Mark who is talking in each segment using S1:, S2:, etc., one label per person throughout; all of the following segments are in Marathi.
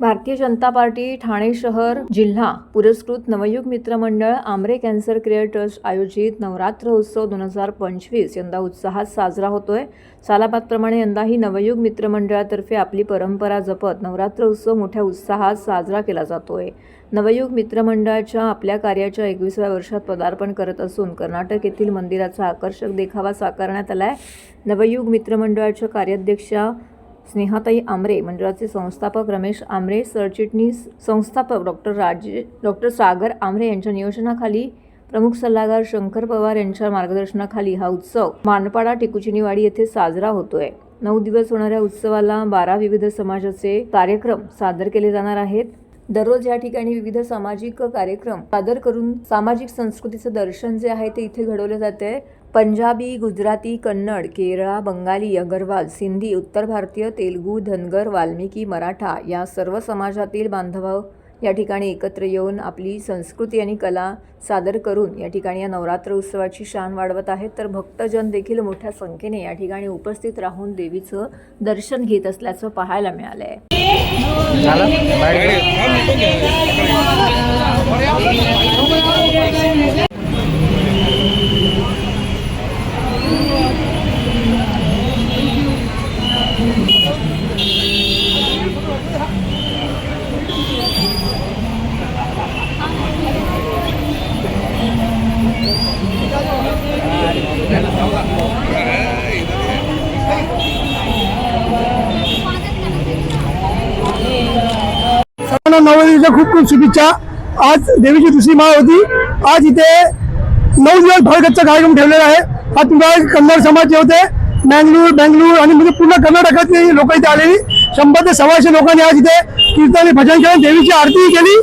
S1: भारतीय जनता पार्टी ठाणे शहर जिल्हा पुरस्कृत नवयुग मित्र मंडळ आमरे कॅन्सर केअर ट्रस्ट आयोजित नवरात्र उत्सव दोन हजार पंचवीस यंदा उत्साहात साजरा होतोय. सालाबादप्रमाणे यंदाही नवयुग मित्र मंडळातर्फे आपली परंपरा जपत नवरात्र उत्सव मोठ्या उत्साहात साजरा केला जातोय. नवयुग मित्र मंडळाच्या आपल्या कार्याच्या एकविसाव्या वर्षात पदार्पण करत असून कर्नाटक येथील मंदिराचा आकर्षक देखावा साकारण्यात आलाय. नवयुग मित्र मंडळाच्या कार्याध्यक्षा स्नेहाताई आमरे मंडळाचे संस्थापक रमेश आमरे सरचिटणीस संस्थापक डॉक्टर राजे डॉक्टर सागर आमरे यांच्या नियोजनाखाली प्रमुख सल्लागार शंकर पवार यांच्या मार्गदर्शनाखाली हा उत्सव मानपाडा टिकुचिनीवाडी येथे साजरा होतोय. नऊ दिवस होणाऱ्या उत्सवाला बारा विविध समाजाचे कार्यक्रम सादर केले जाणार आहेत. दररोज या ठिकाणी विविध सामाजिक कार्यक्रम सादर करून सामाजिक संस्कृतीचं दर्शन जे आहे ते इथे घडवलं जाते पंजाबी गुजराती कन्नड केरळा बंगाली अगरवाल सिंधी उत्तर भारतीय तेलगू धनगर वाल्मिकी मराठा या सर्व समाजातील बांधव या ठिकाणी एकत्र येऊन आपली संस्कृती आणि कला सादर करून या ठिकाणी या नवरात्र उत्सवाची शान वाढवत आहेत. तर भक्तजन देखील मोठ्या संख्येने या ठिकाणी उपस्थित राहून देवीचं दर्शन घेत असल्याचं पाहायला मिळालं आहे
S2: सर्वांना नवरात्रीच्या खूप खूप शुभेच्छा. आज देवीची दुसरी माळ होती. आज इथे नऊ दिवस भरगतचा कार्यक्रम ठेवलेला आहे. हा तुमचा कन्नड समाज जे होते मँगलोर बँगलूर आणि म्हणजे पूर्ण कर्नाटकातली लोक इथे आलेली. शंभर ते सव्वाशे लोकांनी आज इथे कीर्तन भजन केलं. देवीची आरती केली.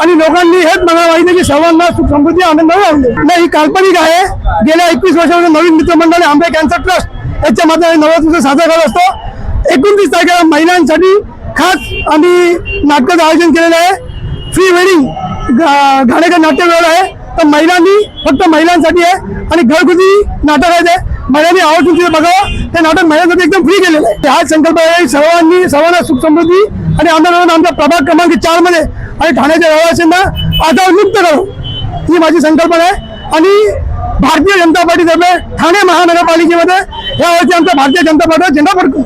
S2: आणि लोकांनी हेच मला माहिती की सर्वांना सुख समृद्धी आनंद नाही ही काल्पनिक आहे. गेल्या एकवीस वर्षामध्ये नवीन मित्रमंडळ आंबे कॅन्सर ट्रस्ट याच्या माध्यमाने नवरात्रीचा साजरा करत असतो. एकोणतीस तारखेला महिलांसाठी खास आम्ही नाटकाचं आयोजन केलेलं आहे. फ्री वेडिंग घाणेकर नाट्यगृह आहे. तर महिलांनी फक्त महिलांसाठी आहे. आणि घरगुती नाटक आहे ते महिलांनी आवर्जून तिथे बघावं. ते नाटक महिलांसाठी एकदम फ्री केलेलं आहे. हा संकल्प आहे सर्वांनी सर्वांना सुख समृद्धी आणि आंदोलन आमचा प्रभाग क्रमांक चारमध्ये आणि ठाण्याच्या रहिवाशांना आता मुक्त करू. ही माझी संकल्पना आहे. आणि भारतीय जनता पार्टीतर्फे ठाणे महानगरपालिकेमध्ये यावर्षी आमचा भारतीय जनता पार्टीचा झेंडा फडकू.